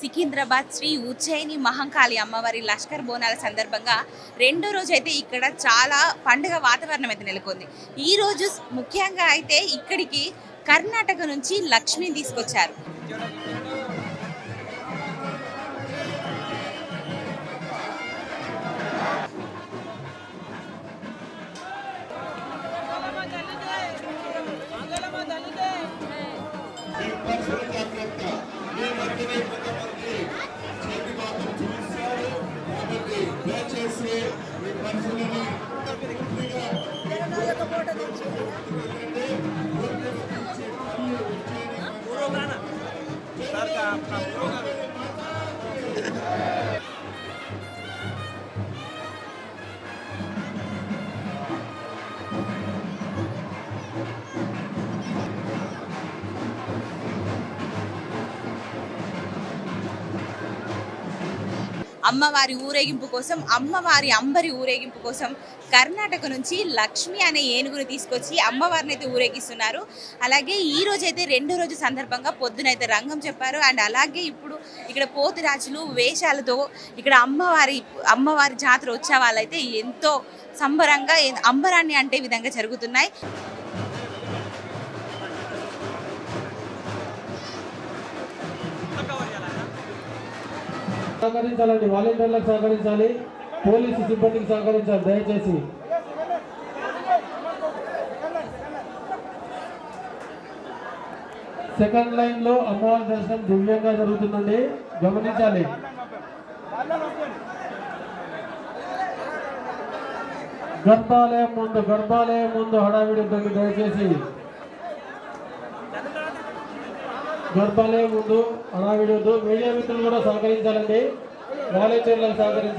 సికింద్రాబాద్ శ్రీ ఉజ్జయిని మహంకాళి అమ్మవారి లష్కర్ బోనాల సందర్భంగా రెండో రోజు అయితే ఇక్కడ చాలా పండుగ వాతావరణం అయితే నెలకొంది. ఈ రోజు ముఖ్యంగా అయితే ఇక్కడికి కర్ణాటక నుంచి లక్ష్మిని తీసుకొచ్చారు. దయచేసి మీ పర్సులని అమ్మవారి ఊరేగింపు కోసం అమ్మవారి అంబరి ఊరేగింపు కోసం కర్ణాటక నుంచి లక్ష్మి అనే ఏనుగును తీసుకొచ్చి అమ్మవారిని అయితే ఊరేగిస్తున్నారు. అలాగే ఈ రోజు అయితే రెండో రోజు సందర్భంగా పొద్దునైతే రంగం చెప్పారు. అండ్ అలాగే ఇప్పుడు ఇక్కడ పోతురాజులు వేషాలతో ఇక్కడ అమ్మవారి అమ్మవారి జాతర ఉత్సవాలు అయితే ఎంతో సంబరంగా అంబరాన్ని అంటే విధంగా జరుగుతున్నాయి. సహకరించాలండి. వాలంటీర్లకు సహకరించాలి. పోలీసు సిబ్బందికి సహకరించాలి. దయచేసి. సెకండ్ లైన్లో అమ్మవారి దర్శనం దివ్యంగా జరుగుతుందండి. గమనించాలి. గర్భాలయం ముందు గర్భాలయం ముందు హడావిడి దయచేసి. గర్భాలయం ముందు హడావిడి మీడియా మిత్రులు కూడా సహకరించాలండి. వాలంటీర్లకు సహకరించాలి.